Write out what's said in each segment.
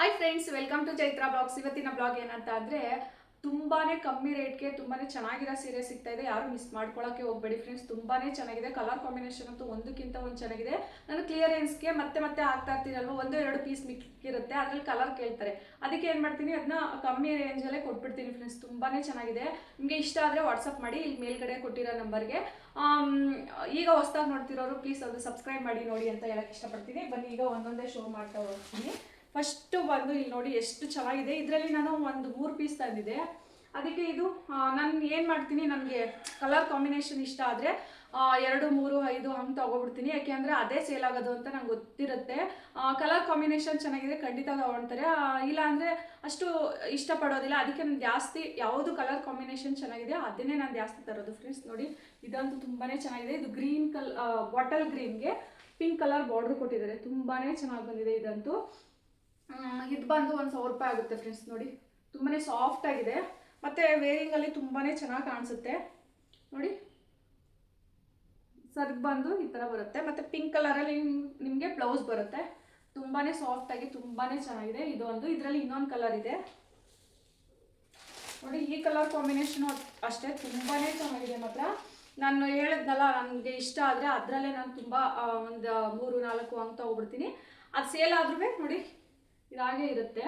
Hi friends welcome to Chaitra vlogs ಇವತ್ತಿನ blog ಏನಂತ ಅಂದರೆ ತುಂಬಾನೇ ಕಮ್ಮಿ ರೇಟ್ಗೆ ತುಂಬಾನೇ ಚೆನ್ನಾಗಿರೋ ಸೀರೆ ಸಿಗ್ತಾ ಇದೆ. ಯಾರು ಮಿಸ್ ಮಾಡ್ಕೊಳಕ್ಕೆ ಹೋಗ್ಬೇಡಿ ಫ್ರೆಂಡ್ಸ್ ತುಂಬಾನೇ ಚೆನ್ನಾಗಿದೆ. ಕಲರ್ ಕಾಂಬಿನೇಷನ್ ಅಂತೂ ಒಂದಕ್ಕಿಂತ ಒಂದು ಚೆನ್ನಾಗಿದೆ. ನಾನು ಕ್ಲಿಯರೆನ್ಸ್ಗೆ ಮತ್ತೆ ಮತ್ತೆ ಆಗ್ತಾ ಇರ್ತೀರಲ್ವ, ಒಂದು ಎರಡು ಪೀಸ್ ಮಿಕ್ಕಿರುತ್ತೆ ಅದ್ರಲ್ಲಿ ಕಲರ್ ಕೇಳ್ತಾರೆ. ಅದಕ್ಕೆ ಏನು ಮಾಡ್ತೀನಿ ಅದನ್ನ ಕಮ್ಮಿ ರೇಂಜಲ್ಲೇ ಕೊಟ್ಬಿಡ್ತೀನಿ ಫ್ರೆಂಡ್ಸ್ ತುಂಬಾನೇ ಚೆನ್ನಾಗಿದೆ. ನಿಮಗೆ ಇಷ್ಟ ಆದರೆ ವಾಟ್ಸಪ್ ಮಾಡಿ, ಇಲ್ಲಿ ಮೇಲ್ಗಡೆ ಕೊಟ್ಟಿರೋ ನಂಬರ್ಗೆ ಈಗ ಹೊಸ್ದಾಗಿ ನೋಡ್ತಿರೋರು ಪ್ಲೀಸ್ ಅದು ಸಬ್ಸ್ಕ್ರೈಬ್ ಮಾಡಿ, ನೋಡಿ ಅಂತ ಹೇಳಕ್ಕೆ ಇಷ್ಟಪಡ್ತೀನಿ. ಬನ್ನಿ, ಈಗ ಒಂದೊಂದೇ ಶೋ ಮಾಡ್ತಾ ಹೋಗ್ತೀನಿ. ಫಸ್ಟು ಬಂದು ಇಲ್ಲಿ ನೋಡಿ ಎಷ್ಟು ಚೆನ್ನಾಗಿದೆ. ಇದರಲ್ಲಿ ನಾನು ಒಂದು ಮೂರು ಪೀಸ್ ತಂದಿದೆ ಅದಕ್ಕೆ ಇದು ನಾನು ಏನು ಮಾಡ್ತೀನಿ, ನನಗೆ ಕಲರ್ ಕಾಂಬಿನೇಷನ್ ಇಷ್ಟ ಆದರೆ ಎರಡು, ಮೂರು, ಐದು ಹಂಗೆ ತೊಗೊಬಿಡ್ತೀನಿ. ಯಾಕೆಂದರೆ ಅದೇ ಸೇಲ್ ಆಗೋದು ಅಂತ ನಂಗೆ ಗೊತ್ತಿರುತ್ತೆ. ಕಲರ್ ಕಾಂಬಿನೇಷನ್ ಚೆನ್ನಾಗಿದೆ, ಖಂಡಿತ ತೊಗೊಳ್ತಾರೆ. ಇಲ್ಲ ಅಂದರೆ ಅಷ್ಟು ಇಷ್ಟಪಡೋದಿಲ್ಲ. ಅದಕ್ಕೆ ನಾನು ಜಾಸ್ತಿ ಯಾವುದು ಕಲರ್ ಕಾಂಬಿನೇಷನ್ ಚೆನ್ನಾಗಿದೆ, ಅದನ್ನೇ ನಾನು ಜಾಸ್ತಿ ತರೋದು ಫ್ರೆಂಡ್ಸ್ ನೋಡಿ, ಇದಂತೂ ತುಂಬಾ ಚೆನ್ನಾಗಿದೆ. ಇದು ಗ್ರೀನ್ ಕಲ್ ಬಾಟಲ್ ಗ್ರೀನ್ಗೆ ಪಿಂಕ್ ಕಲರ್ ಬಾರ್ಡ್ರ್ ಕೊಟ್ಟಿದ್ದಾರೆ. ತುಂಬಾ ಚೆನ್ನಾಗಿ ಬಂದಿದೆ ಇದಂತೂ. ಇದು ಬಂದು ಒಂದು ಸಾವಿರ ರೂಪಾಯಿ ಆಗುತ್ತೆ ಫ್ರೆಂಡ್ಸ್ ನೋಡಿ. ತುಂಬಾ ಸಾಫ್ಟ್ ಆಗಿದೆ. ಮತ್ತು ವೇರಿಂಗಲ್ಲಿ ತುಂಬಾ ಚೆನ್ನಾಗಿ ಕಾಣಿಸುತ್ತೆ. ನೋಡಿ. ಸರ್ಗ್ ಬಂದು ಈ ಥರ ಬರುತ್ತೆ. ಮತ್ತು ಪಿಂಕ್ ಕಲರಲ್ಲಿ ನಿಮಗೆ ಬ್ಲೌಸ್ ಬರುತ್ತೆ. ತುಂಬಾ ಸಾಫ್ಟಾಗಿ ತುಂಬಾ ಚೆನ್ನಾಗಿದೆ. ಇದು ಒಂದು. ಇದರಲ್ಲಿ ಇನ್ನೊಂದು ಕಲರ್ ಇದೆ. ನೋಡಿ, ಈ ಕಲರ್ ಕಾಂಬಿನೇಷನು ಅಷ್ಟೇ. ತುಂಬಾ ಚೆನ್ನಾಗಿದೆ ಮಾತ್ರ. ನಾನು ಹೇಳಿದ್ನಲ್ಲ, ನನಗೆ ಇಷ್ಟ ಆದರೆ ಅದರಲ್ಲೇ ನಾನು ತುಂಬ ಒಂದು, ಮೂರು, ನಾಲ್ಕು ಅಂತ ಹೋಗ್ಬಿಡ್ತೀನಿ ಅದು ಸೇಲ್ ಆದ್ರೂ ನೋಡಿ. ಇದಾಗೆ ಇರುತ್ತೆ.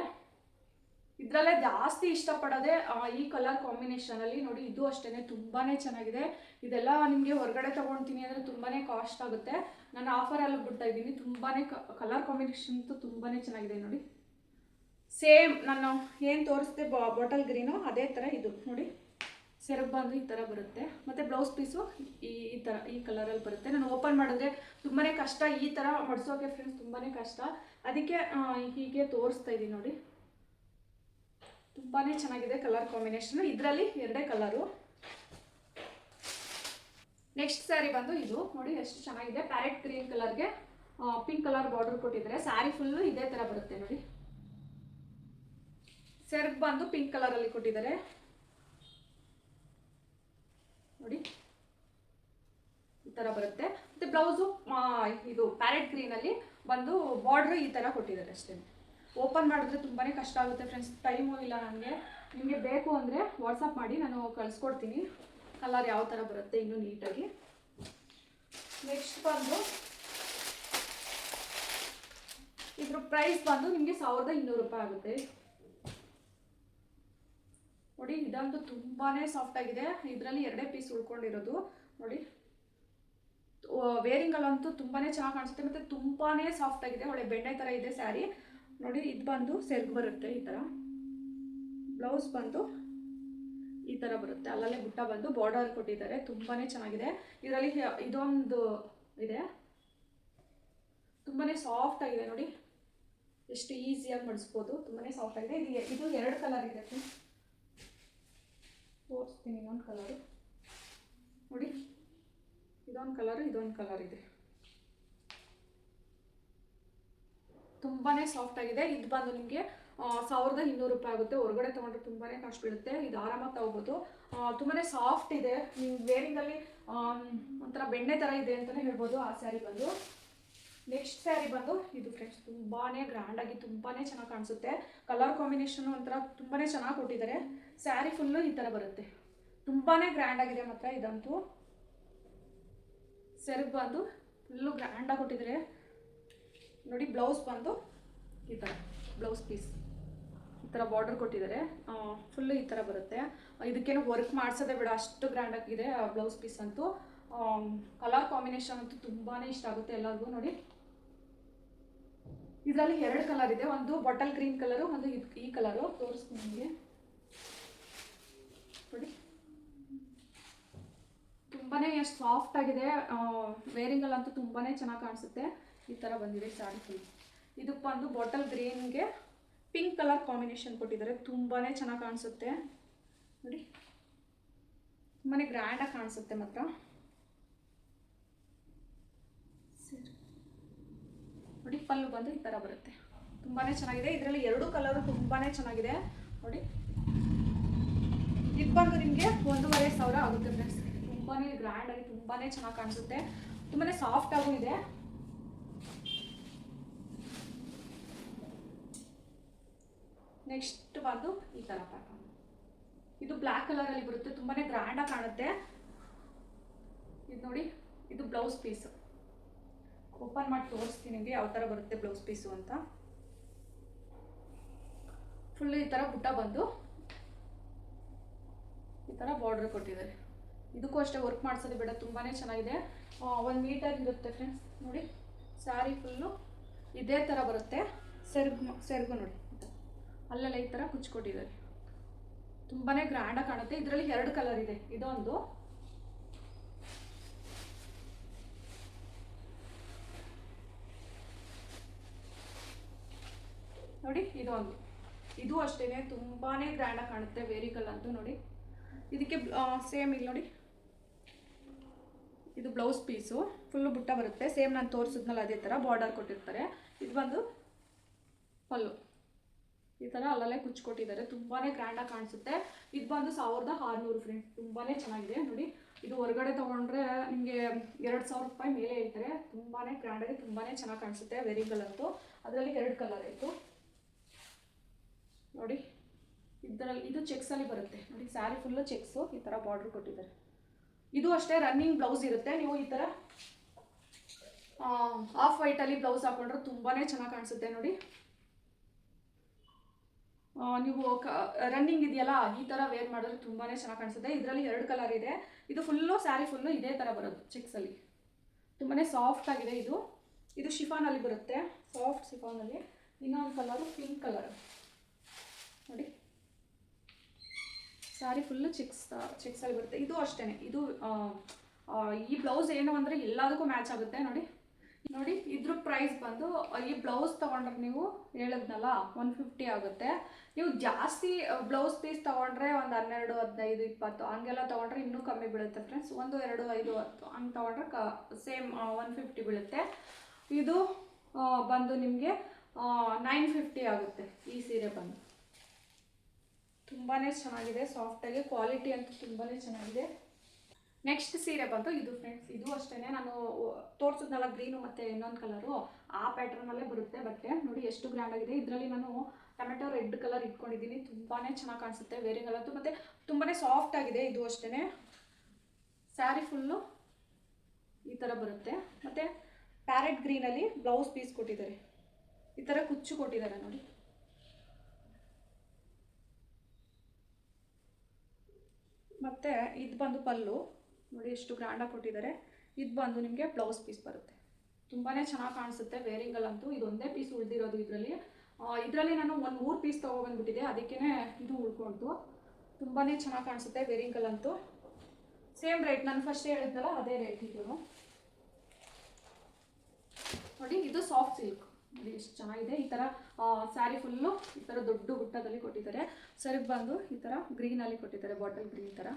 ಇದರಲ್ಲೇ ಜಾಸ್ತಿ ಇಷ್ಟಪಡೋದೆ ಈ ಕಲರ್ ಕಾಂಬಿನೇಷನಲ್ಲಿ ನೋಡಿ, ಇದು ಅಷ್ಟೇ ತುಂಬಾ ಚೆನ್ನಾಗಿದೆ. ಇದೆಲ್ಲ ನಿಮಗೆ ಹೊರಗಡೆ ತೊಗೊಳ್ತೀನಿ ಅಂದರೆ ತುಂಬಾ ಕಾಸ್ಟ್ ಆಗುತ್ತೆ. ನಾನು ಆಫರಲ್ಲಿ ಬಿಡ್ತಾ ಇದ್ದೀನಿ. ತುಂಬಾ ಕಲರ್ ಕಾಂಬಿನೇಷನ್ ತುಂಬಾ ಚೆನ್ನಾಗಿದೆ ನೋಡಿ. ಸೇಮ್ ನಾನು ಏನು ತೋರಿಸ್ದೆ ಬಾಟಲ್ ಗ್ರೀನು ಅದೇ ಥರ ಇದು, ನೋಡಿ. ಸೆರಗ್ ಬಂದು ಈ ಥರ ಬರುತ್ತೆ. ಮತ್ತು ಬ್ಲೌಸ್ ಪೀಸು ಈ ಈ ಥರ ಈ ಕಲರಲ್ಲಿ ಬರುತ್ತೆ. ನಾನು ಓಪನ್ ಮಾಡಿದ್ರೆ ತುಂಬಾ ಕಷ್ಟ. ಈ ಥರ ಹೊಡ್ಸೋಕ್ಕೆ ಫ್ರೆಂಡ್ಸ್ ತುಂಬಾ ಕಷ್ಟ. ಅದಕ್ಕೆ ಹೀಗೆ ತೋರಿಸ್ತಾ ಇದ್ದೀನಿ ನೋಡಿ. ತುಂಬಾ ಚೆನ್ನಾಗಿದೆ ಕಲರ್ ಕಾಂಬಿನೇಷನ್ ಇದರಲ್ಲಿ ಎರಡೇ ಕಲರು ನೆಕ್ಸ್ಟ್ ಸ್ಯಾರಿ ಬಂದು ಇದು. ನೋಡಿ, ಎಷ್ಟು ಚೆನ್ನಾಗಿದೆ. ಪ್ಯಾರೆಟ್ ಗ್ರೀನ್ ಕಲರ್ಗೆ ಪಿಂಕ್ ಕಲರ್ ಬಾರ್ಡರ್ ಕೊಟ್ಟಿದ್ದಾರೆ ಸ್ಯಾರಿ ಫುಲ್ಲು ಇದೇ ಥರ ಬರುತ್ತೆ ನೋಡಿ. ಸೆರ್ಬ್ ಬಂದು ಪಿಂಕ್ ಕಲರಲ್ಲಿ ಕೊಟ್ಟಿದ್ದಾರೆ. ನೋಡಿ. ಈ ಥರ ಬರುತ್ತೆ. ಮತ್ತು ಬ್ಲೌಸು ಇದು ಪ್ಯಾರೆಟ್ ಗ್ರೀನಲ್ಲಿ ಬಂದು ಬಾರ್ಡ್ರ್ ಈ ಥರ ಕೊಟ್ಟಿದ್ದಾರೆ ಅಷ್ಟೇ. ಓಪನ್ ಮಾಡಿದ್ರೆ ತುಂಬಾ ಕಷ್ಟ ಆಗುತ್ತೆ ಫ್ರೆಂಡ್ಸ್ ಟೈಮು ಇಲ್ಲ ನನಗೆ ನಿಮಗೆ ಬೇಕು ಅಂದರೆ ವಾಟ್ಸಪ್ ಮಾಡಿ, ನಾನು ಕಳಿಸ್ಕೊಡ್ತೀನಿ. ಕಲರ್ ಯಾವ ಥರ ಬರುತ್ತೆ ಇನ್ನೂ ನೀಟಾಗಿ. ನೆಕ್ಸ್ಟ್ ಬಂದು ಇದ್ರ ಪ್ರೈಸ್ ಬಂದು ನಿಮಗೆ ಸಾವಿರದ ಇನ್ನೂರು ರೂಪಾಯಿ ಆಗುತ್ತೆ. ನೋಡಿ, ಇದಂತೂ ತುಂಬಾನೇ ಸಾಫ್ಟ್ ಆಗಿದೆ. ಇದರಲ್ಲಿ ಎರಡೇ ಪೀಸ್ ಉಳ್ಕೊಂಡಿರೋದು. ನೋಡಿ ವೇರಿಂಗಲ್ಲಂತೂ ತುಂಬಾನೇ ಚೆನ್ನಾಗಿ ಕಾಣಿಸುತ್ತೆ ಮತ್ತು ತುಂಬಾನೇ ಸಾಫ್ಟ್ ಆಗಿದೆ. ಒಳ್ಳೆ ಬೆಣ್ಣೆ ಥರ ಇದೆ ಸ್ಯಾರಿ ನೋಡಿ, ಇದು ಬಂದು ಸೆರ್ಗ್ ಬರುತ್ತೆ ಈ ಥರ ಬ್ಲೌಸ್ ಬಂದು ಈ ಥರ ಬರುತ್ತೆ. ಅಲ್ಲಲ್ಲೇ ಬುಟ್ಟ ಬಂದು ಬಾರ್ಡರ್ ಕೊಟ್ಟಿದ್ದಾರೆ. ತುಂಬಾನೇ ಚೆನ್ನಾಗಿದೆ. ಇದರಲ್ಲಿ ಇದೊಂದು ಇದೆ. ತುಂಬಾನೇ ಸಾಫ್ಟ್ ಆಗಿದೆ. ನೋಡಿ, ಎಷ್ಟು ಈಸಿಯಾಗಿ ಮಡಿಸ್ಬೋದು. ತುಂಬಾನೇ ಸಾಫ್ಟ್ ಆಗಿದೆ. ಇದು ಇದು ಎರಡು ಕಲರ್ ಇದೆ. ತೋರಿಸ್ತೀನಿ ಇನ್ನೊಂದು ಕಲರು ನೋಡಿ. ಇದೊಂದು ಕಲರು ಇದೊಂದು ಕಲರ್ ಇದೆ. ತುಂಬಾ ಸಾಫ್ಟ್ ಆಗಿದೆ. ಇದು ಬಂದು ನಿಮಗೆ ಸಾವಿರದ ಇನ್ನೂರು ರೂಪಾಯಿ ಆಗುತ್ತೆ. ಹೊರಗಡೆ ತೊಗೊಂಡ್ರೆ ತುಂಬಾ ಕಾಸ್ಟ್ ಬೀಳುತ್ತೆ. ಇದು ಆರಾಮಾಗಿ ತಗೋಬೋದು. ತುಂಬಾ ಸಾಫ್ಟ್ ಇದೆ. ನೀವು ವೇರಿಂಗಲ್ಲಿ ಒಂಥರ ಬೆಣ್ಣೆ ಥರ ಇದೆ ಅಂತಲೇ ಹೇಳ್ಬೋದು. ಆ ಸ್ಯಾರಿ ಬಂದು. ನೆಕ್ಸ್ಟ್ ಸ್ಯಾರಿ ಬಂದು ಇದು ಫ್ರೆಂಡ್ಸ್ ತುಂಬಾ ಗ್ರ್ಯಾಂಡಾಗಿ ತುಂಬಾ ಚೆನ್ನಾಗಿ ಕಾಣಿಸುತ್ತೆ. ಕಲರ್ ಕಾಂಬಿನೇಷನ್ ಒಂಥರ ತುಂಬಾ ಚೆನ್ನಾಗಿ ಕೊಟ್ಟಿದ್ದಾರೆ ಸ್ಯಾರಿ ಫುಲ್ಲು ಈ ಥರ ಬರುತ್ತೆ. ತುಂಬಾ ಗ್ರ್ಯಾಂಡ್ ಆಗಿದೆ ಮಾತ್ರ ಇದಂತೂ. ಸೆರಗ್ ಬಂದು ಫುಲ್ಲು ಗ್ರ್ಯಾಂಡಾಗಿ ಕೊಟ್ಟಿದ್ದಾರೆ ನೋಡಿ ಬ್ಲೌಸ್ ಬಂದು ಈ ಥರ ಬ್ಲೌಸ್ ಪೀಸ್ ಈ ಥರ ಬಾರ್ಡರ್ ಕೊಟ್ಟಿದ್ದಾರೆ ಫುಲ್ಲು ಈ ಥರ ಬರುತ್ತೆ. ಇದಕ್ಕೇನು ವರ್ಕ್ ಮಾಡಿಸೋದೇ ಬೇಡ, ಅಷ್ಟು ಗ್ರ್ಯಾಂಡ್ ಆಗಿದೆ ಬ್ಲೌಸ್ ಪೀಸ್ ಅಂತೂ. ಕಲರ್ ಕಾಂಬಿನೇಷನ್ ಅಂತೂ ತುಂಬಾ ಇಷ್ಟ ಆಗುತ್ತೆ ಎಲ್ಲರಿಗೂ. ನೋಡಿ. ಇದರಲ್ಲಿ ಎರಡು ಕಲರ್ ಇದೆ. ಒಂದು ಬಾಟಲ್ ಗ್ರೀನ್ ಕಲರು ಒಂದು ಈ ಕಲರು ತೋರಿಸ್ತೀನಿ ನಿಮಗೆ. ನೋಡಿ. ತುಂಬಾ ಸಾಫ್ಟ್ ಆಗಿದೆ. ವೇರಿಂಗಲ್ಲಂತೂ ತುಂಬಾ ಚೆನ್ನಾಗಿ ಕಾಣಿಸುತ್ತೆ. ಈ ಥರ ಬಂದಿದೆ ಸ್ಯಾರಿ ಫುಲ್ ಇದು ಬಂದು ಬಾಟಲ್ ಗ್ರೀನ್ಗೆ ಪಿಂಕ್ ಕಲರ್ ಕಾಂಬಿನೇಷನ್ ಕೊಟ್ಟಿದ್ದಾರೆ. ತುಂಬಾ ಚೆನ್ನಾಗಿ ಕಾಣಿಸುತ್ತೆ. ನೋಡಿ. ತುಂಬಾ ಗ್ರ್ಯಾಂಡಾಗಿ ಕಾಣಿಸುತ್ತೆ ಮಾತ್ರ ಸರಿ ನೋಡಿ ಪಲ್ಲು ಬಂದು ಈ ಥರ ಬರುತ್ತೆ. ತುಂಬಾ ಚೆನ್ನಾಗಿದೆ. ಇದರಲ್ಲಿ ಎರಡು ಕಲರು ತುಂಬಾ ಚೆನ್ನಾಗಿದೆ. ನೋಡಿ. ಇದು ಬಂದು ನಿಮಗೆ ಒಂದೂವರೆ ಸಾವಿರ ಆಗುತ್ತೆ ಫ್ರೆಂಡ್ಸ್ ತುಂಬಾ ಗ್ರ್ಯಾಂಡಾಗಿ ತುಂಬಾ ಚೆನ್ನಾಗಿ ಕಾಣಿಸುತ್ತೆ. ತುಂಬಾ ಸಾಫ್ಟ್ ಆಗೂ ಇದೆ. ನೆಕ್ಸ್ಟ್ ಬಂದು ಈ ಥರ ಪ್ಯಾಟರ್ನ್ ಇದು ಬ್ಲ್ಯಾಕ್ ಕಲರಲ್ಲಿ ಬರುತ್ತೆ. ತುಂಬಾ ಗ್ರ್ಯಾಂಡಾಗಿ ಕಾಣುತ್ತೆ. ಇದು ನೋಡಿ. ಇದು ಬ್ಲೌಸ್ ಪೀಸು ಓಪನ್ ಮಾಡಿ ತೋರಿಸ್ತೀನಿ ನಿಮಗೆ, ಯಾವ ಥರ ಬರುತ್ತೆ ಬ್ಲೌಸ್ ಪೀಸು ಅಂತ. ಫುಲ್ ಈ ಥರ ಬುಟ್ಟ ಬಂದು ಈ ಥರ ಬಾರ್ಡ್ರ್ ಕೊಟ್ಟಿದ್ದಾರೆ. ಇದಕ್ಕೂ ಅಷ್ಟೇ ವರ್ಕ್ ಮಾಡಿಸೋದು ಬೇಡ ತುಂಬಾ ಚೆನ್ನಾಗಿದೆ. ಒಂದು ಮೀಟರ್ ಇರುತ್ತೆ ಫ್ರೆಂಡ್ಸ್ ನೋಡಿ. ಸ್ಯಾರಿ ಫುಲ್ಲು ಇದೇ ಥರ ಬರುತ್ತೆ. ಸೆರ್ಗು ಸೆರ್ಗು ನೋಡಿ. ಅಲ್ಲೆಲ್ಲ ಈ ಥರ ಕುಚ್ಕೊಟ್ಟಿದ್ದಾರೆ ತುಂಬಾ ಗ್ರ್ಯಾಂಡಾಗಿ ಕಾಣುತ್ತೆ. ಇದರಲ್ಲಿ ಎರಡು ಕಲರ್ ಇದೆ. ಇದೊಂದು ನೋಡಿ ಇದೊಂದು ಇದು ಅಷ್ಟೇ ತುಂಬಾ ಗ್ರ್ಯಾಂಡಾಗಿ ಕಾಣುತ್ತೆ ವೇರಿಕಲ್ ಅಂತೂ ನೋಡಿ. ಇದಕ್ಕೆ ಸೇಮ್ ಇಲ್ಲಿ ನೋಡಿ. ಇದು ಬ್ಲೌಸ್ ಪೀಸು ಫುಲ್ಲು ಬುಟ್ಟ ಬರುತ್ತೆ. ಸೇಮ್ ನಾನು ತೋರಿಸಿದ್ನಲ್ಲ, ಅದೇ ಥರ ಬಾರ್ಡರ್ ಕೊಟ್ಟಿರ್ತಾರೆ. ಇದು ಬಂದು ಪಲ್ಲು. ಈ ಥರ ಅಲ್ಲಲ್ಲೇ ಕುಚ್ಕೊಟ್ಟಿದ್ದಾರೆ. ತುಂಬಾ ಗ್ರ್ಯಾಂಡಾಗಿ ಕಾಣಿಸುತ್ತೆ. ಇದು ಬಂದು ಸಾವಿರದ ಆರುನೂರು ಫ್ರೆಂಡ್ಸ್ ತುಂಬಾ ಚೆನ್ನಾಗಿದೆ. ನೋಡಿ, ಇದು ಹೊರಗಡೆ ತೊಗೊಂಡ್ರೆ ನಿಮಗೆ ಎರಡು ಸಾವಿರ ರೂಪಾಯಿ ಮೇಲೆ ಹೇಳ್ತಾರೆ. ತುಂಬಾ ಗ್ರ್ಯಾಂಡಾಗಿ ತುಂಬಾ ಚೆನ್ನಾಗಿ ಕಾಣಿಸುತ್ತೆ ವೆರಿಗಲ್ ಅಂತೂ. ಅದರಲ್ಲಿ ಎರಡು ಕಲರ್ ಆಯಿತು. ನೋಡಿ ಇದರಲ್ಲಿ ಇದು ಚೆಕ್ಸಲ್ಲಿ ಬರುತ್ತೆ. ನೋಡಿ ಸ್ಯಾರಿ ಫುಲ್ಲು ಚೆಕ್ಸು ಈ ಥರ ಬಾರ್ಡ್ರ್ ಕೊಟ್ಟಿದ್ದಾರೆ. ಇದು ಅಷ್ಟೇ ರನ್ನಿಂಗ್ ಬ್ಲೌಸ್ ಇರುತ್ತೆ. ನೀವು ಈ ಥರ ಆಫ್ ವೈಟಲ್ಲಿ ಬ್ಲೌಸ್ ಹಾಕೊಂಡ್ರೆ ತುಂಬಾ ಚೆನ್ನಾಗಿ ಕಾಣಿಸುತ್ತೆ ನೋಡಿ. ನೀವು ನೀವು ರನ್ನಿಂಗ್ ಇದೆಯಲ್ಲ, ಈ ಥರ ವೇರ್ ಮಾಡಿದ್ರೆ ತುಂಬಾ ಚೆನ್ನಾಗಿ ಕಾಣಿಸುತ್ತೆ. ಇದರಲ್ಲಿ ಎರಡು ಕಲರ್ ಇದೆ. ಇದು ಫುಲ್ಲು ಸ್ಯಾರಿ ಫುಲ್ಲು ಇದೇ ಥರ ಬರೋದು ಚೆಕ್ಸಲ್ಲಿ ತುಂಬಾ ಸಾಫ್ಟ್ ಆಗಿದೆ ಇದು. ಇದು ಶಿಫಾನಲ್ಲಿ ಬರುತ್ತೆ. ಸಾಫ್ಟ್ ಶಿಫಾನಲ್ಲಿ ಇನ್ನೊಂದು ಕಲರು ಪಿಂಕ್ ಕಲರ್ ನೋಡಿ. ಸ್ಯಾರಿ ಫುಲ್ಲು ಚಿಕ್ಸ್ ಚಿಕ್ಸಲ್ಲಿ ಬರುತ್ತೆ. ಇದು ಅಷ್ಟೇ ಇದು ಈ ಬ್ಲೌಸ್ ಏನು ಅಂದರೆ ಎಲ್ಲದಕ್ಕೂ ಮ್ಯಾಚ್ ಆಗುತ್ತೆ. ನೋಡಿ. ನೋಡಿ, ಇದ್ರ ಪ್ರೈಸ್ ಬಂದು ಈ ಬ್ಲೌಸ್ ತೊಗೊಂಡ್ರೆ ನೀವು ಹೇಳಿದ್ನಲ್ಲ ಒನ್ ಫಿಫ್ಟಿ ಆಗುತ್ತೆ. ನೀವು ಜಾಸ್ತಿ ಬ್ಲೌಸ್ ಪೀಸ್ ತೊಗೊಂಡ್ರೆ ಒಂದು ಹನ್ನೆರಡು, ಹದಿನೈದು, ಇಪ್ಪತ್ತು, ಹಂಗೆಲ್ಲ ತೊಗೊಂಡ್ರೆ ಇನ್ನೂ ಕಮ್ಮಿ ಬೀಳುತ್ತೆ ಫ್ರೆಂಡ್ಸ್ ಒಂದು, ಎರಡು, ಐದು, ಹತ್ತು, ಹಂಗೆ ತೊಗೊಂಡ್ರೆ ಕ ಸೇಮ್ ಒನ್ ಫಿಫ್ಟಿ ಬೀಳುತ್ತೆ. ಇದು ಬಂದು ನಿಮಗೆ ನೈನ್ ಫಿಫ್ಟಿ ಆಗುತ್ತೆ ಈ ಸೀರೆ ಬಂದು. ತುಂಬಾ ಚೆನ್ನಾಗಿದೆ ಸಾಫ್ಟಾಗಿ ಕ್ವಾಲಿಟಿ ಅಂತೂ ತುಂಬಾ ಚೆನ್ನಾಗಿದೆ. ನೆಕ್ಸ್ಟ್ ಸೀರೆ ಬಂತು, ಇದು ಫ್ರೆಂಡ್ಸ್ ಇದು ಅಷ್ಟೇ ನಾನು ತೋರಿಸಿದ್ನಲ್ಲ ಗ್ರೀನು ಮತ್ತು ಇನ್ನೊಂದು ಕಲರು ಆ ಪ್ಯಾಟರ್ನಲ್ಲೇ ಬರುತ್ತೆ ಬಟ್ಟೆ ನೋಡಿ ಎಷ್ಟು ಗ್ರ್ಯಾಂಡ್ ಆಗಿದೆ. ಇದರಲ್ಲಿ ನಾನು ಟೊಮೆಟೊ ರೆಡ್ ಕಲರ್ ಇಟ್ಕೊಂಡಿದ್ದೀನಿ. ತುಂಬಾ ಚೆನ್ನಾಗಿ ಕಾಣಿಸುತ್ತೆ ವೇರಿಂಗ್ ಅಲ್ಲಂತೂ. ಮತ್ತು ತುಂಬಾ ಸಾಫ್ಟ್ ಆಗಿದೆ, ಇದು ಅಷ್ಟೇ ಸ್ಯಾರಿ ಫುಲ್ಲು ಈ ಥರ ಬರುತ್ತೆ. ಮತ್ತು ಪ್ಯಾರೆಟ್ ಗ್ರೀನಲ್ಲಿ ಬ್ಲೌಸ್ ಪೀಸ್ ಕೊಟ್ಟಿದ್ದಾರೆ. ಈ ಥರ ಕುಚ್ಚು ಕೊಟ್ಟಿದ್ದಾರೆ ನೋಡಿ. ಮತ್ತು ಇದು ಬಂದು ಪಲ್ಲು. ನೋಡಿ ಎಷ್ಟು ಗ್ರ್ಯಾಂಡಾಗಿ ಕೊಟ್ಟಿದ್ದಾರೆ. ಇದು ಬಂದು ನಿಮಗೆ ಬ್ಲೌಸ್ ಪೀಸ್ ಬರುತ್ತೆ. ತುಂಬಾ ಚೆನ್ನಾಗಿ ಕಾಣಿಸುತ್ತೆ ವೇರಿಂಗಲ್ಲಂತೂ ಇದೊಂದೇ ಪೀಸ್ ಉಳಿದಿರೋದು ಇದರಲ್ಲಿ. ಇದರಲ್ಲಿ ನಾನು ಒಂದು ಮೂರು ಪೀಸ್ ತೊಗೊಬಂದ್ಬಿಟ್ಟಿದೆ ಅದಕ್ಕೇ ಇದು ಉಳ್ಕೊಂಡು ತುಂಬಾ ಚೆನ್ನಾಗಿ ಕಾಣಿಸುತ್ತೆ ವೇರಿಂಗಲ್ಲಂತೂ ಸೇಮ್ ರೇಟ್ ನಾನು ಫಸ್ಟ್ ಹೇಳಿದ್ನಲ್ಲ, ಅದೇ ರೇಟ್ ಇದು ನೋಡಿ, ಇದು ಸಾಫ್ಟ್ ಸಿಲ್ಕ್ ನೋಡಿ ಎಷ್ಟು ಚೆನ್ನಾಗಿದೆ. ಈ ಥರ ಸ್ಯಾರಿ ಫುಲ್ಲು ಈ ಥರ ದೊಡ್ಡ ಗುಟ್ಟದಲ್ಲಿ ಕೊಟ್ಟಿದ್ದಾರೆ. ಸರಿಗೆ ಬಂದು ಈ ಥರ ಗ್ರೀನಲ್ಲಿ ಕೊಟ್ಟಿದ್ದಾರೆ ಬಾಟಲ್ ಗ್ರೀನ್ ಥರ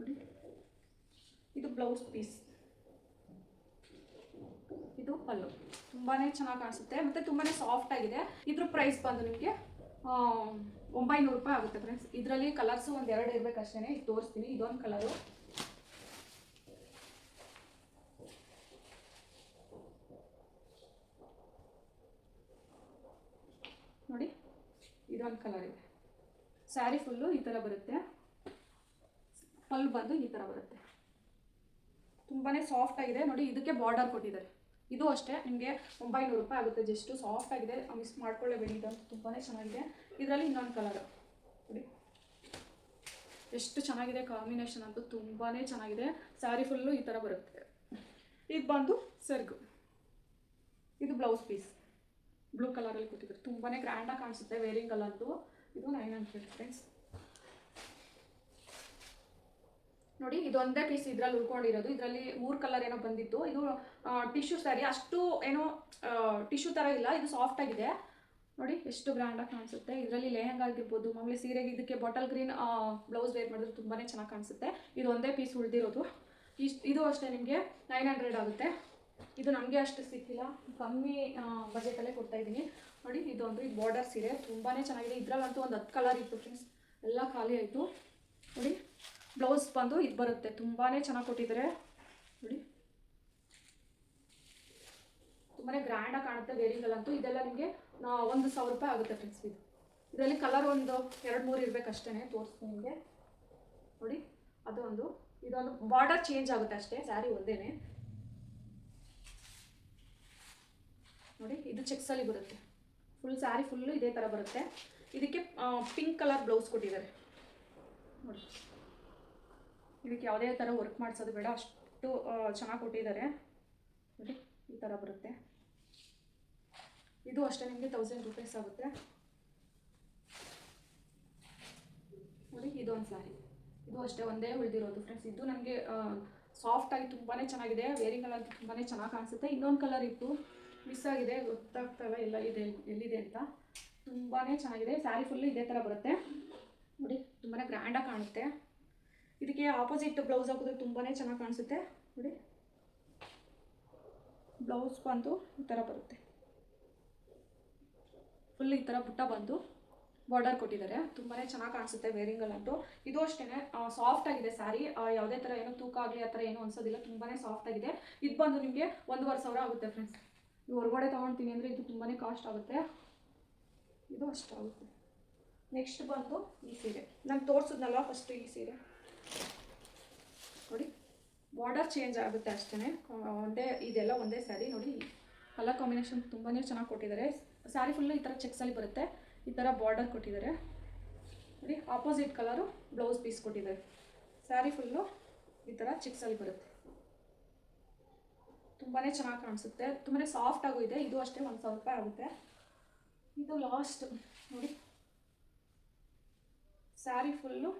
ನೋಡಿ. ಇದು ಬ್ಲೌಸ್ ಪೀಸ್ ಇದು ಪಲ್ಲು. ತುಂಬಾ ಚೆನ್ನಾಗಿ ಕಾಣಿಸುತ್ತೆ. ಮತ್ತು ತುಂಬಾ ಸಾಫ್ಟ್ ಆಗಿದೆ. ಇದ್ರ ಪ್ರೈಸ್ ಬಂದು ನಿಮಗೆ ಒಂಬೈನೂರು ರೂಪಾಯಿ ಆಗುತ್ತೆ ಫ್ರೆಂಡ್ಸ್ ಇದರಲ್ಲಿ ಕಲರ್ಸು ಒಂದು ಎರಡು ಇರಬೇಕಷ್ಟೇ ಇದು ತೋರಿಸ್ತೀನಿ. ಇದೊಂದು ಕಲರು ನೋಡಿ, ಇದೊಂದು ಕಲರ್ ಇದೆ. ಸ್ಯಾರಿ ಫುಲ್ಲು ಈ ಥರ ಬರುತ್ತೆ. ಪಲ್ಲು ಬಂದು ಈ ಥರ ಬರುತ್ತೆ. ತುಂಬಾ ಸಾಫ್ಟ್ ಆಗಿದೆ. ನೋಡಿ, ಇದಕ್ಕೆ ಬಾರ್ಡರ್ ಕೊಟ್ಟಿದ್ದಾರೆ. ಇದು ಅಷ್ಟೇ, ನಿಮಗೆ ಒಂಬೈನೂರು ರೂಪಾಯಿ ಆಗುತ್ತೆ. ಜಸ್ಟು ಸಾಫ್ಟ್ ಆಗಿದೆ. ಮಿಸ್ ಮಾಡ್ಕೊಳ್ಳೇಬೇಡಿ ಇದಂತೂ ತುಂಬಾ ಚೆನ್ನಾಗಿದೆ. ಇದರಲ್ಲಿ ಇನ್ನೊಂದು ಕಲರ್ ನೋಡಿ. ಎಷ್ಟು ಚೆನ್ನಾಗಿದೆ ಕಾಂಬಿನೇಷನ್ ಅಂತೂ ತುಂಬಾ ಚೆನ್ನಾಗಿದೆ. ಸ್ಯಾರಿ ಫುಲ್ಲು ಈ ಥರ ಬರುತ್ತೆ. ಇದು ಬಂದು ಸರ್ಗು. ಇದು ಬ್ಲೌಸ್ ಪೀಸ್ ಬ್ಲೂ ಕಲರಲ್ಲಿ ಕೊಟ್ಟಿದ್ದಾರೆ ತುಂಬಾ ಗ್ರ್ಯಾಂಡಾಗಿ ಕಾಣಿಸುತ್ತೆ ವೇರಿಂಗ್ ಅಂತೂ ಇದು ನೈನ್ ಹಂಡ್ರೆಡ್ ಫ್ರೆಂಡ್ಸ್ ನೋಡಿ ಇದೊಂದೇ ಪೀಸ್ ಇದ್ರಲ್ಲಿ ಉಳ್ಕೊಂಡಿರೋದು. ಇದರಲ್ಲಿ ಮೂರು ಕಲರ್ ಏನೋ ಬಂದಿತ್ತು. ಇದು ಟಿಶ್ಯೂ ಸ್ಯಾರಿ ಅಷ್ಟು ಏನೋ ಟಿಶ್ಯೂ ಥರ ಇಲ್ಲ. ಇದು ಸಾಫ್ಟ್ ಆಗಿದೆ. ನೋಡಿ, ಎಷ್ಟು ಗ್ರ್ಯಾಂಡಾಗಿ ಕಾಣಿಸುತ್ತೆ. ಇದರಲ್ಲಿ ಲೆಹಂಗ ಆಗಿರ್ಬೋದು, ಮಾಮೂಲಿ ಸೀರೆಗೆ ಇದಕ್ಕೆ ಬಾಟಲ್ ಗ್ರೀನ್ ಬ್ಲೌಸ್ ವೇರ್ ಮಾಡಿದ್ರೆ ತುಂಬಾ ಚೆನ್ನಾಗಿ ಕಾಣಿಸುತ್ತೆ. ಇದು ಒಂದೇ ಪೀಸ್ ಉಳಿದಿರೋದು. ಇಷ್ಟು, ಇದು ಅಷ್ಟೇ ನಿಮಗೆ ನೈನ್ ಹಂಡ್ರೆಡ್ ಆಗುತ್ತೆ. ಇದು ನಮಗೆ ಅಷ್ಟು ಸಿಕ್ಕಿಲ್ಲ. ಕಮ್ಮಿ ಬಜೆಟಲ್ಲೇ ಕೊಡ್ತಾ ಇದ್ದೀನಿ. ನೋಡಿ ಇದು ಅಂದರೆ ಇದು ಬಾರ್ಡರ್ ಸೀರೆ. ತುಂಬಾ ಚೆನ್ನಾಗಿದೆ. ಇದರಲ್ಲಂತೂ ಒಂದು ಹತ್ತು ಕಲರ್ ಇತ್ತು ಫ್ರೆಂಡ್ಸ್ ಎಲ್ಲ ಖಾಲಿ ಆಯಿತು. ನೋಡಿ ಬ್ಲೌಸ್ ಬಂದು ಇದು ಬರುತ್ತೆ. ತುಂಬಾ ಚೆನ್ನಾಗಿ ಕೊಟ್ಟಿದ್ದಾರೆ. ನೋಡಿ. ತುಂಬಾ ಗ್ರ್ಯಾಂಡಾಗಿ ಕಾಣುತ್ತೆ ವೇರಿಂಗಲ್ಲಂತೂ ಇದೆಲ್ಲ ನಿಮಗೆ ಒಂದು ಸಾವಿರ ರೂಪಾಯಿ ಆಗುತ್ತೆ ಫ್ರೆಂಡ್ಸ್ ಇದು. ಇದರಲ್ಲಿ ಕಲರ್ ಒಂದು ಎರಡು, ಮೂರು ಇರಬೇಕಷ್ಟೇ ತೋರಿಸ್ತೀನಿ ನಿಮಗೆ. ನೋಡಿ ಅದು ಒಂದು ಇದೊಂದು ಬಾರ್ಡರ್ ಚೇಂಜ್ ಆಗುತ್ತೆ ಅಷ್ಟೇ. ಸ್ಯಾರಿ ಒಂದೇನೆ. ನೋಡಿ, ಇದು ಚೆಕ್ಸಲ್ಲಿ ಬರುತ್ತೆ. ಫುಲ್ ಸ್ಯಾರಿ ಫುಲ್ಲು ಇದೇ ಥರ ಬರುತ್ತೆ. ಇದಕ್ಕೆ ಪಿಂಕ್ ಕಲರ್ ಬ್ಲೌಸ್ ಕೊಟ್ಟಿದ್ದಾರೆ. ನೋಡಿ. ಇದಕ್ಕೆ ಯಾವುದೇ ಥರ ವರ್ಕ್ ಮಾಡಿಸೋದು ಬೇಡ. ಅಷ್ಟು ಚೆನ್ನಾಗಿ ಕೊಟ್ಟಿದ್ದಾರೆ. ನೋಡಿ, ಈ ಥರ ಬರುತ್ತೆ. ಇದು ಅಷ್ಟೇ ನಿಮಗೆ ತೌಸಂಡ್ ರುಪೀಸ್ ಆಗುತ್ತೆ. ನೋಡಿ ಇದೊಂದು ಸ್ಯಾರಿ ಇದು ಅಷ್ಟೇ ಒಂದೇ ಉಳಿದಿರೋದು ಫ್ರೆಂಡ್ಸ್ ಇದು ನನಗೆ ಸಾಫ್ಟಾಗಿ ತುಂಬಾ ಚೆನ್ನಾಗಿದೆ. ವೇರಿಂಗ್ ಕಲರ್ ತುಂಬಾ ಚೆನ್ನಾಗಿ ಕಾಣಿಸುತ್ತೆ. ಇನ್ನೊಂದು ಕಲರ್ ಇತ್ತು. ಮಿಸ್ ಆಗಿದೆ ಗೊತ್ತಾಗ್ತಾ ಎಲ್ಲ ಇದೆ, ಎಲ್ಲಿದೆ ಅಂತ. ತುಂಬಾ ಚೆನ್ನಾಗಿದೆ ಸ್ಯಾರಿ ಫುಲ್ಲು ಇದೇ ಥರ ಬರುತ್ತೆ. ನೋಡಿ ತುಂಬಾ ಗ್ರ್ಯಾಂಡಾಗಿ ಕಾಣುತ್ತೆ. ಇದಕ್ಕೆ ಆಪೋಸಿಟ್ ಬ್ಲೌಸ್ ಹಾಕಿದ್ರೆ ತುಂಬಾ ಚೆನ್ನಾಗಿ ಕಾಣಿಸುತ್ತೆ. ನೋಡಿ. ಬ್ಲೌಸ್ ಬಂದು ಈ ಥರ ಬರುತ್ತೆ. ಫುಲ್ ಈ ಥರ ಬುಟ್ಟ ಬಂದು ಬಾರ್ಡರ್ ಕೊಟ್ಟಿದ್ದಾರೆ. ತುಂಬಾ ಚೆನ್ನಾಗಿ ಕಾಣಿಸುತ್ತೆ ವೇರಿಂಗಲ್ಲಂತೂ ಇದು ಅಷ್ಟೇ ಸಾಫ್ಟ್ ಆಗಿದೆ ಸ್ಯಾರಿ ಯಾವುದೇ ಥರ ಏನೋ ತೂಕ ಆಗಲಿ, ಆ ಥರ ಏನೂ ಅನಿಸೋದಿಲ್ಲ. ತುಂಬಾ ಸಾಫ್ಟ್ ಆಗಿದೆ. ಇದು ಬಂದು ನಿಮಗೆ ಒಂದೂವರೆ ಸಾವಿರ ಆಗುತ್ತೆ ಫ್ರೆಂಡ್ಸ್ ಹೊರಗಡೆ ತೊಗೊಳ್ತೀನಿ ಅಂದರೆ ಇದು ತುಂಬಾ ಕಾಸ್ಟ್ ಆಗುತ್ತೆ. ಇದು ಅಷ್ಟಾಗುತ್ತೆ ನೆಕ್ಸ್ಟ್ ಬಂದು ಈ ಸೀರೆ. ನಾನು ತೋರಿಸಿದ್ನಲ್ಲ ಫಸ್ಟ್ ಈ ಸೀರೆ. ನೋಡಿ ಬಾರ್ಡರ್ ಚೇಂಜ್ ಆಗುತ್ತೆ ಅಷ್ಟೇ ಒಂದೇ, ಇದೆಲ್ಲ ಒಂದೇ ಸ್ಯಾರಿ ನೋಡಿ ಕಲರ್ ಕಾಂಬಿನೇಷನ್ ತುಂಬಾ ಚೆನ್ನಾಗಿ ಕೊಟ್ಟಿದ್ದಾರೆ. ಸ್ಯಾರಿ ಫುಲ್ಲು ಈ ಥರ ಚೆಕ್ಸಲ್ಲಿ ಬರುತ್ತೆ. ಈ ಥರ ಬಾರ್ಡರ್ ಕೊಟ್ಟಿದ್ದಾರೆ. ನೋಡಿ ಆಪೋಸಿಟ್ ಕಲರು ಬ್ಲೌಸ್ ಪೀಸ್ ಕೊಟ್ಟಿದ್ದಾರೆ. ಸ್ಯಾರಿ ಫುಲ್ಲು ಈ ಥರ ಚೆಕ್ಸಲ್ಲಿ ಬರುತ್ತೆ. ತುಂಬಾ ಚೆನ್ನಾಗಿ ಕಾಣಿಸುತ್ತೆ. ತುಂಬಾ ಸಾಫ್ಟ್ ಆಗೂ ಇದೆ. ಇದು ಅಷ್ಟೇ ಒಂದು ಸಾವಿರ ರೂಪಾಯಿ ಆಗುತ್ತೆ. ಇದು ಲಾಸ್ಟ್ ನೋಡಿ. ಸ್ಯಾರಿ ಫುಲ್ಲು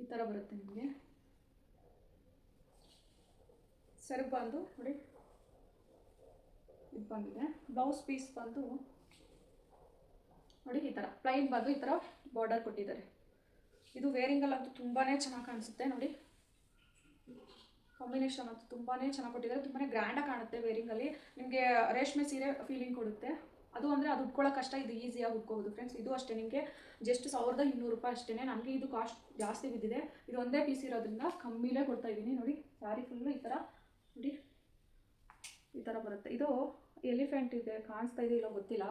ಈ ಥರ ಬರುತ್ತೆ ನಿಮಗೆ. ಸೆರಪ್ ಬಂದು, ನೋಡಿ. ಇದು ಬಂದಿದೆ. ಬ್ಲೌಸ್ ಪೀಸ್ ಬಂದು, ನೋಡಿ ಈ ಥರ ಪ್ಲೈನ್ ಬಂದು ಈ ಥರ ಬಾರ್ಡರ್ ಕೊಟ್ಟಿದ್ದಾರೆ. ಇದು ವೇರಿಂಗಲ್ಲಂತೂ ತುಂಬಾ ಚೆನ್ನಾಗಿ ಕಾಣಿಸುತ್ತೆ, ನೋಡಿ. ಕಾಂಬಿನೇಷನ್ ಅಂತೂ ತುಂಬಾ ಚೆನ್ನಾಗಿ ಕೊಟ್ಟಿದ್ದಾರೆ. ತುಂಬಾ ಗ್ರ್ಯಾಂಡಾಗಿ ಕಾಣುತ್ತೆ ವೇರಿಂಗಲ್ಲಿ ನಿಮಗೆ ರೇಷ್ಮೆ ಸೀರೆ ಫೀಲಿಂಗ್ ಕೊಡುತ್ತೆ. ಅದು ಅಂದರೆ ಅದು ಉಟ್ಕೊಳ್ಳೋ ಕಷ್ಟ, ಇದು ಈಸಿಯಾಗಿ ಉಟ್ಕೋಬೋದು ಫ್ರೆಂಡ್ಸ್ ಇದು ಅಷ್ಟೇ ನಿಮಗೆ ಜಸ್ಟ್ ಸಾವಿರದ ಇನ್ನೂರು ರೂಪಾಯಿ ಅಷ್ಟೇ ನನಗೆ ಇದು ಕಾಸ್ಟ್ ಜಾಸ್ತಿ ಬಿದ್ದಿದೆ. ಇದು ಒಂದೇ ಪೀಸ್ ಇರೋದ್ರಿಂದ ಕಮ್ಮಿಲೇ ಕೊಡ್ತಾ ಇದ್ದೀನಿ. ನೋಡಿ ಸ್ಯಾರಿ ಫುಲ್ಲು ಈ ಥರ ನೋಡಿ, ಈ ಥರ ಬರುತ್ತೆ. ಇದು ಎಲಿಫೆಂಟ್ ಇದೆ, ಕಾಣಿಸ್ತಾ ಇದೆ ಇಲ್ಲ ಗೊತ್ತಿಲ್ಲ.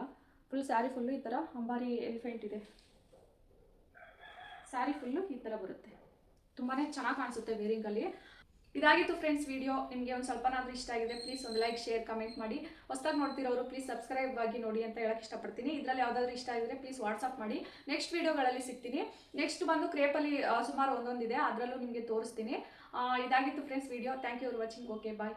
ಫುಲ್ ಸ್ಯಾರಿ ಫುಲ್ಲು ಈ ಥರ ಅಂಬಾರಿ ಎಲಿಫೆಂಟ್ ಇದೆ. ಸ್ಯಾರಿ ಫುಲ್ಲು ಈ ಥರ ಬರುತ್ತೆ. ತುಂಬಾ ಚೆನ್ನಾಗಿ ಕಾಣಿಸುತ್ತೆ ವೇರಿಂಗಲ್ಲಿ ಇದಾಗಿತ್ತು ಫ್ರೆಂಡ್ಸ್ ವಿಡಿಯೋ ನಿಮಗೆ ಒಂದು ಸ್ವಲ್ಪನಾದರೂ ಇಷ್ಟ ಆಗಿದೆ ಪ್ಲೀಸ್ ಒಂದು ಲೈಕ್ ಶೇರ್ ಕಮೆಂಟ್ ಮಾಡಿ. ಹೊಸ್ದಾಗಿ ನೋಡ್ತಿರೋರು ಪ್ಲೀಸ್ ಸಬ್ಸ್ಕ್ರೈಬ್ ಆಗಿ ನೋಡಿ ಅಂತ ಹೇಳಕ್ಕೆ ಇಷ್ಟಪಡ್ತೀನಿ. ಇದರಲ್ಲಿ ಯಾವುದಾದ್ರೂ ಇಷ್ಟ ಆಗಿದ್ರೆ ಪ್ಲೀಸ್ ವಾಟ್ಸಪ್ ಮಾಡಿ. ನೆಕ್ಸ್ಟ್ ವಿಡಿಯೋಗಳಲ್ಲಿ ಸಿಗ್ತೀನಿ. ನೆಕ್ಸ್ಟ್ ಬಂದು ಕ್ರೇಪಲ್ಲಿ ಸುಮಾರು ಒಂದೊಂದಿದೆ. ಅದರಲ್ಲೂ ನಿಮಗೆ ತೋರಿಸ್ತೀನಿ. ಇದಾಗಿತ್ತು friends video thank you for watching okay bye